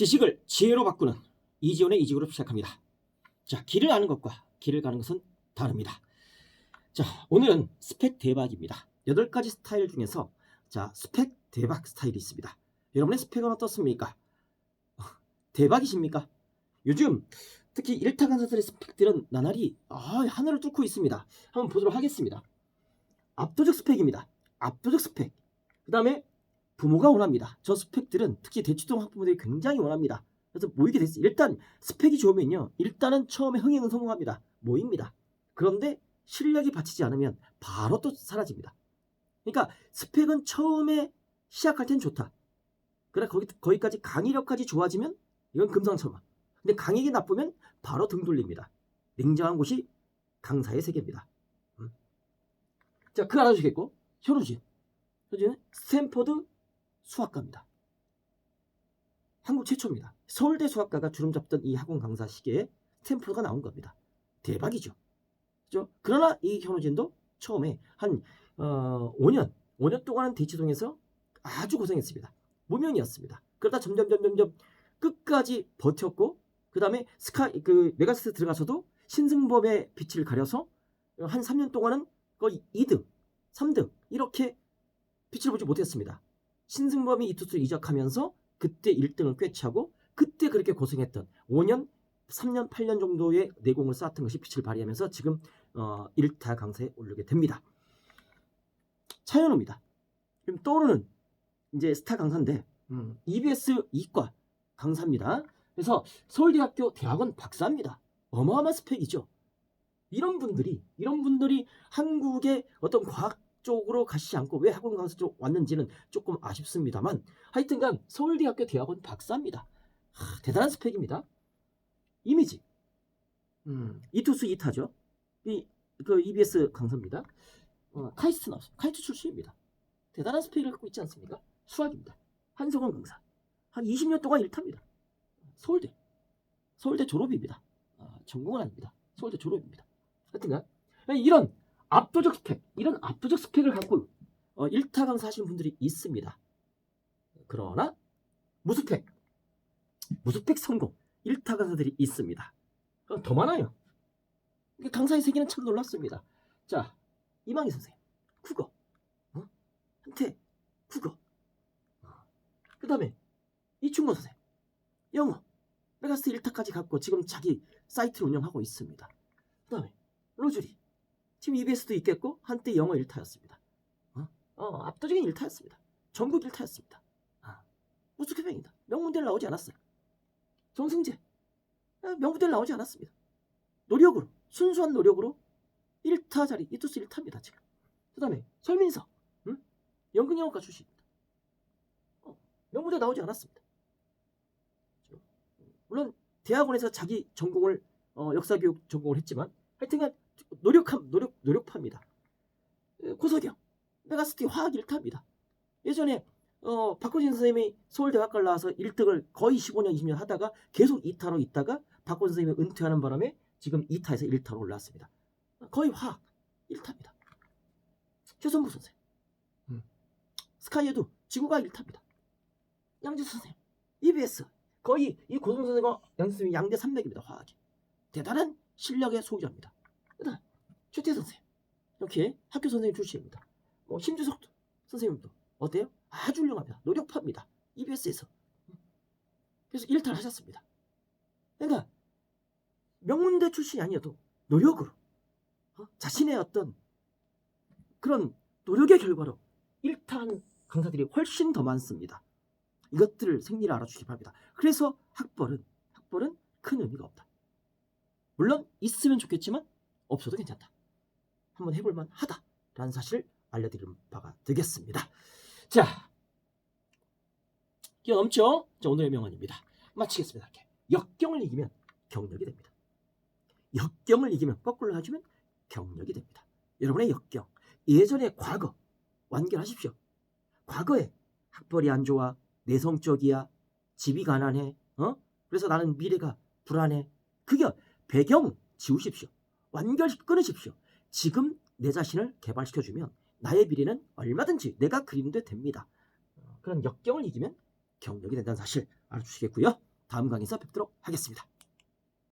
지식을 지혜로 바꾸는 이지원의 이직으로 시작합니다. 자, 길을 아는 것과 길을 가는 것은 다릅니다. 자, 오늘은 스펙 대박입니다. 8가지 스타일 중에서 자, 스펙 대박 스타일이 있습니다. 여러분의 스펙은 어떻습니까? 어, 대박이십니까? 요즘 특히 일타 강사들의 스펙들은 나날이 아, 하늘을 뚫고 있습니다. 한번 보도록 하겠습니다. 압도적 스펙입니다. 압도적 스펙. 그 다음에 부모가 원합니다. 저 스펙들은 특히 대치동 학부모들이 굉장히 원합니다. 그래서 모이게 됐어요. 일단 스펙이 좋으면요. 일단은 처음에 흥행은 성공합니다. 모입니다. 그런데 실력이 받치지 않으면 바로 또 사라집니다. 그러니까 스펙은 처음에 시작할 땐 좋다. 그래 거기 거기까지 강의력까지 좋아지면 이건 금상첨화. 근데 강의력이 나쁘면 바로 등 돌립니다. 냉정한 곳이 강사의 세계입니다. 음. 자, 그 알아주시겠고 현우진. 현우진은 스탠퍼드 수학과입니다. 한국 최초입니다. 서울대 수학과가 주름 잡던 이 학원 강사 시기에 스탠퍼드가 나온 겁니다. 대박이죠. 그죠? 그러나 이 현우진도 처음에 한 어, 5년, 5년 동안은 대치동에서 아주 고생했습니다. 무명이었습니다. 그러다 점점 점점 점 끝까지 버텼고 그 다음에 스카 그 메가스트 들어가서도 신승범의 빛을 가려서 한 3년 동안은 거의 2등, 3등 이렇게 빛을 보지 못했습니다. 신승범이 이투스를 이적하면서 그때 1등을 꿰차고 그때 그렇게 고생했던 5년, 3년, 8년 정도의 내공을 쌓았던 것이 빛을 발휘하면서 지금 어, 1타 강사에 오르게 됩니다. 차현우입니다. 지금 떠오르는 이제 스타 강사인데 음, EBS 이과 강사입니다. 그래서 서울대학교 대학원 박사입니다. 어마어마한 스펙이죠. 이런 분들이 이런 분들이 한국의 어떤 과학 쪽으로 가시지 않고 왜 학원 강사 쪽 왔는지는 조금 아쉽습니다만 하여튼간 서울대학교 대학원 박사입니다. 하, 대단한 스펙입니다. 이미지 음, 이투스 이타죠. 이 그 EBS 강사입니다. 어, 카이스트 나왔어요. 카이스트 출신입니다. 대단한 스펙을 갖고 있지 않습니까? 수학입니다. 한성원 강사. 한 20년 동안 일탑니다. 서울대. 서울대 졸업입니다. 아, 전공은 아닙니다. 서울대 졸업입니다. 하여튼간 이런 압도적 스펙, 이런 압도적 스펙을 갖고 어, 1타 강사 하시는 분들이 있습니다. 그러나 무스펙, 무스펙 성공 1타 강사들이 있습니다. 어, 더 많아요. 강사의 세계는 참 놀랍습니다. 자, 이망희 선생님, 국어, 어? 한태, 국어. 그 다음에 이충건 선생님, 영어, 메가스트 1타까지 갖고 지금 자기 사이트를 운영하고 있습니다. 그 다음에 로즈리, 지금 EBS도 있겠고 한때 영어 1타였습니다. 어? 어, 압도적인 1타였습니다. 전국 1타였습니다. 아, 우스케병이다. 명문대를 나오지 않았어요. 정승재, 아, 명문대를 나오지 않았습니다. 노력으로, 순수한 노력으로 1타 자리, 이투스 1타입니다, 지금. 그 다음에 설민서, 응? 연극영어과 출신입니다. 어, 명문대 나오지 않았습니다. 물론 대학원에서 자기 전공을 어, 역사교육 전공을 했지만 하여튼간 노력함 노력 노력파입니다. 고석영 메가스티 화학 1타입니다. 예전에 어, 박호진 선생님이 서울대학과를 나와서 1등을 거의 15년 20년 하다가 계속 2타로 있다가 박호진 선생님이 은퇴하는 바람에 지금 2타에서 1타로 올라왔습니다. 거의 화학 1타입니다. 최선부 선생 음. 스카이에도 지구가 1타입니다. 양지수 선생님 EBS 거의 이 고성 선생과 양지수 선생님 양대 산맥입니다. 화학이 대단한 실력의 소유자입니다. 그다음 최태 선생님 이렇게 학교 선생님 출신입니다. 뭐 심주석 선생님도 어때요? 아주 훌륭합니다. 노력파입니다. EBS에서 그래서 일탈 하셨습니다. 그러니까 명문대 출신이 아니어도 노력으로 어? 자신의 어떤 그런 노력의 결과로 일탈한 강사들이 훨씬 더 많습니다. 이것들을 생리를 알아주시기 바랍니다. 그래서 학벌은 학벌은 큰 의미가 없다. 물론 있으면 좋겠지만 없어도 괜찮다. 한번 해볼만 하다라는 사실을 알려드리는 바가 되겠습니다. 자, 기어 넘죠? 자, 오늘의 명언입니다. 마치겠습니다. 이렇게. 역경을 이기면 경력이 됩니다. 역경을 이기면 거꾸로 가주면 경력이 됩니다. 여러분의 역경, 예전의 과거 완결하십시오. 과거에 학벌이 안 좋아, 내성적이야, 집이 가난해, 어? 그래서 나는 미래가 불안해. 그게 배경 지우십시오. 완결 끊으십시오. 지금 내 자신을 개발시켜주면 나의 미래는 얼마든지 내가 그림돼 됩니다. 어, 그런 역경을 이기면 경력이 된다는 사실 알아주시겠고요. 다음 강의에서 뵙도록 하겠습니다.